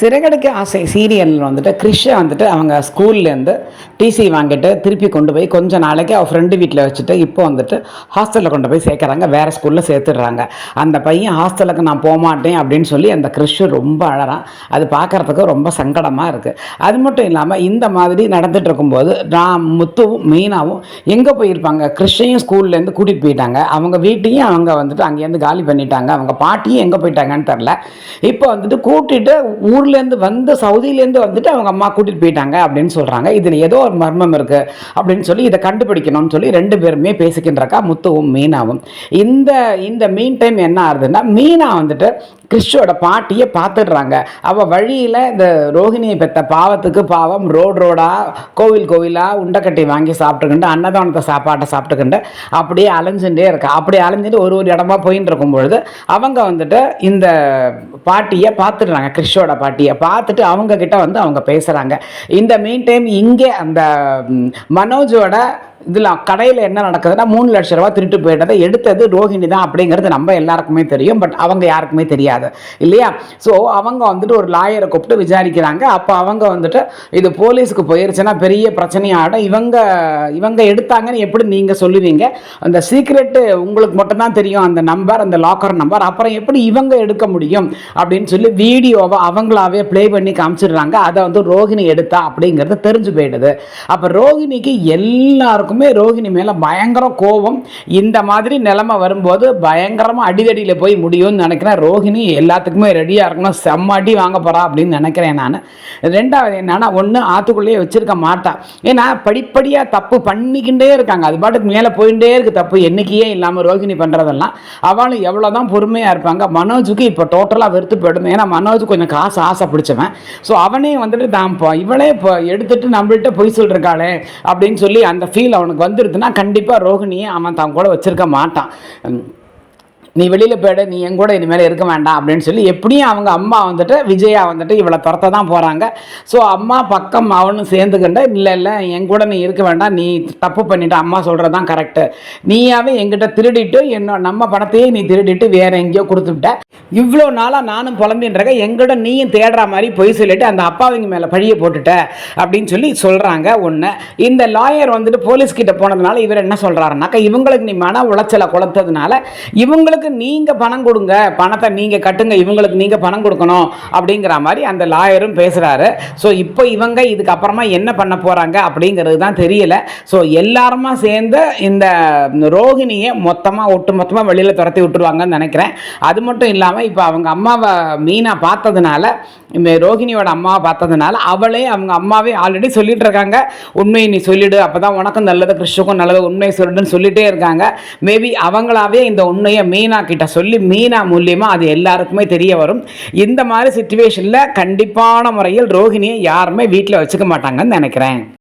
சிறகடிக்க ஆசை. சீரியலில் வந்துட்டு கிறிஷை வந்துட்டு அவங்க ஸ்கூல்லேருந்து டிசி வாங்கிட்டு திருப்பி கொண்டு போய் கொஞ்சம் நாளைக்கு அவள் ஃப்ரெண்டு வீட்டில் வச்சுட்டு இப்போ வந்துட்டு ஹாஸ்டலில் கொண்டு போய் சேர்க்குறாங்க. வேறு ஸ்கூலில் சேர்த்துடுறாங்க. அந்த பையன் ஹாஸ்டலுக்கு நான் போகமாட்டேன் அப்படின்னு சொல்லி அந்த கிறிஷு ரொம்ப அழறான். அது பார்க்குறதுக்கு ரொம்ப சங்கடமாக இருக்குது அது மட்டும் இல்லாமல் இந்த மாதிரி நடந்துகிட்டு இருக்கும்போது நான் முத்துவும் மீனாவும் எங்கே போயிருப்பாங்க? கிறிஷையும் ஸ்கூல்லேருந்து கூட்டிகிட்டு போயிட்டாங்க. அவங்க வீட்டையும் அவங்க வந்துட்டு அங்கேருந்து காலி பண்ணிட்டாங்க. அவங்க பாட்டியும் எங்கே போயிட்டாங்கன்னு தெரில இப்போ வந்துட்டு கூட்டிட்டு ஊர்லேருந்து வந்து சவுதியிலேருந்து வந்துட்டு அவங்க அம்மா கூட்டிகிட்டு போயிட்டாங்க அப்படின்னு சொல்கிறாங்க இதில் ஏதோ ஒரு மர்மம் இருக்குது அப்படின்னு சொல்லி இதை கண்டுபிடிக்கணும்னு சொல்லி ரெண்டு பேருமே பேசிக்கின்றக்கா முத்துவும் மீனாவும். இந்த இந்த மீன் டைம் என்ன ஆகுதுன்னா மீனா வந்துட்டு கிறிஸ்டோட பாட்டியை பார்த்துடுறாங்க. அவள் வழியில் இந்த ரோஹிணியை பெற்ற பாவத்துக்கு பாவம் ரோடு ரோடாக கோவில் கோவிலாக உண்டக்கட்டி வாங்கி சாப்பிட்டுக்கிண்டு அன்னதானத்தை சாப்பாட்டை சாப்பிட்டுக்கிண்டு அப்படியே அலைஞ்சுட்டே இருக்கா. அப்படி அலைஞ்சிட்டு ஒரு ஒரு இடமா போயின்னு இருக்கும் பொழுது அவங்க வந்துட்டு இந்த பாட்டியை பார்த்துடுறாங்க பாட்டி பாட்டியை பார்த்துட்டு அவங்க கிட்ட வந்து அவங்க பேசுகிறாங்க இந்த மீன் டைம் இங்கே அந்த மனோஜோட இதில் கடையில் என்ன நடக்குதுன்னா மூணு லட்ச ரூபா திருட்டு போயிட்டதை எடுத்தது ரோஹிணி தான் அப்படிங்கிறது நம்ம எல்லாருக்குமே தெரியும் பட் அவங்க யாருக்குமே தெரியாது. இல்லையா? ஸோ அவங்க வந்துட்டு ஒரு லாயரை கூப்பிட்டு விசாரிக்கிறாங்க. அப்போ அவங்க வந்துட்டு இது போலீஸுக்கு போயிருச்சுன்னா பெரிய பிரச்சனையாகிடும் இவங்க இவங்க எடுத்தாங்கன்னு எப்படி நீங்கள் சொல்லுவீங்க? அந்த சீக்ரெட்டு உங்களுக்கு மட்டும்தான் தெரியும் அந்த நம்பர் அந்த லாக்கர் நம்பர் அப்புறம் எப்படி இவங்க எடுக்க முடியும் அப்படின்னு சொல்லி வீடியோவை அவங்களாவே ப்ளே பண்ணி காமிச்சிடுறாங்க. அதை வந்து ரோஹிணி எடுத்தா அப்படிங்கிறது தெரிஞ்சு போயிடுது. அப்போ ரோஹிணிக்கு எல்லாருக்கும் ரோஹிணி மேலே பயங்கர கோபம். இந்த மாதிரி நிலைமை வரும்போது பயங்கரமாக அடிதடியில் போய் முடியும்னு நினைக்கிறேன். ரோஹிணி எல்லாத்துக்குமே ரெடியாக இருக்கணும். செம்மடி வாங்க போகிறா அப்படின்னு நினைக்கிறேன் நான். ரெண்டாவது என்னென்னா ஒன்று ஆற்றுக்குள்ளேயே வச்சிருக்க மாட்டா. ஏன்னா படிப்படியாக தப்பு பண்ணிக்கிட்டே இருக்காங்க. அது பாட்டுக்கு மேலே போயிட்டே இருக்குது தப்பு. எண்ணிக்கையே இல்லாமல் ரோஹிணி பண்ணுறதெல்லாம் அவளும் எவ்வளோ தான் பொறுமையாக இருப்பாங்க. மனோஜுக்கு இப்போ டோட்டலாக வெறுத்து போயிடும் ஏன்னா மனோஜ் கொஞ்சம் காசு ஆசை பிடிச்சவன் ஸோ அவனே வந்துட்டு தான் இப்போ இவளே இப்போ எடுத்துகிட்டு நம்மள்கிட்ட பொய் சொல்லிருக்காளே அப்படின்னு சொல்லி அந்த ஃபீல் அவனுக்கு வந்துடுதுன்னா கண்டிப்பாக ரோஹிணியை அவன் தான் கூட வச்சுருக்க மாட்டான். நீ வெளியில் போயிடு நீ என் கூட இனிமேல் இருக்க வேண்டாம் அப்படின்னு சொல்லி எப்படியும் அவங்க அம்மா வந்துட்டு விஜயா வந்துட்டு இவளை துரத்த தான் போகிறாங்க ஸோ அம்மா பக்கம் அவனும் சேர்ந்துக்கிட்ட இல்லை இல்லை என் கூட நீ இருக்க வேண்டாம் நீ தப்பு பண்ணிட்ட அம்மா சொல்கிறது தான் கரெக்டு நீயாவே எங்கிட்ட திருடிட்டு என்ன நம்ம பணத்தையே நீ திருடிட்டு வேற எங்கேயோ கொடுத்துவிட்ட இவ்வளோ நாளாக நானும் புலம்பின்றக்க எங்கிட்ட நீயும் தேடுற மாதிரி பொய் சொல்லிட்டு அந்த அப்பாவிங்க மேலே பழியை போட்டுட்ட அப்படின்னு சொல்லி சொல்கிறாங்க ஒன்று இந்த லாயர் வந்துட்டு போலீஸ்கிட்ட போனதுனால இவர் என்ன சொல்கிறாருனாக்கா இவங்களுக்கு நீ மன உளைச்சலை குளத்ததுனால இவங்களுக்கு நீங்கள் பணம் கொடுங்க. பணத்தை நீங்கள் கட்டுங்க. இவங்களுக்கு நீங்கள் பணம் கொடுக்கணும். அப்படிங்கிற மாதிரி அந்த லாயரும் பேசுகிறாரு ஸோ இப்போ இவங்க இதுக்கப்புறமா என்ன பண்ண போகிறாங்க அப்படிங்கிறது தான் தெரியல. ஸோ எல்லாருமா சேர்ந்து இந்த ரோகிணியை மொத்தமாக ஒட்டு மொத்தமாக வெளியில் துரத்தி விட்டுருவாங்கன்னு நினைக்கிறேன். அது மட்டும் இல்லாமல் இப்போ அவங்க அம்மாவை மீனாக பார்த்ததுனால இந்த ரோகிணியோட அம்மாவை பார்த்ததுனால அவளே அவங்க அம்மாவே ஆல்ரெடி சொல்லிட்டு இருக்காங்க. உண்மையை நீ சொல்லிடு. அப்போ தான் உனக்கும் நல்லது கிறிஸ்டுக்கும் நல்லது உண்மையை சொல்லிடுன்னு சொல்லிட்டே இருக்காங்க. மேபி அவங்களாவே இந்த உண்மையை மீன் கிட்ட சொல்லி மீனா மூலியமாக அது எல்லாருக்குமே தெரிய வரும். இந்த மாதிரி சுச்சுவேஷனில் கண்டிப்பான முறையில் ரோஹிணியை யாருமே வீட்டில் வச்சுக்க மாட்டாங்கன்னு நினைக்கிறேன்.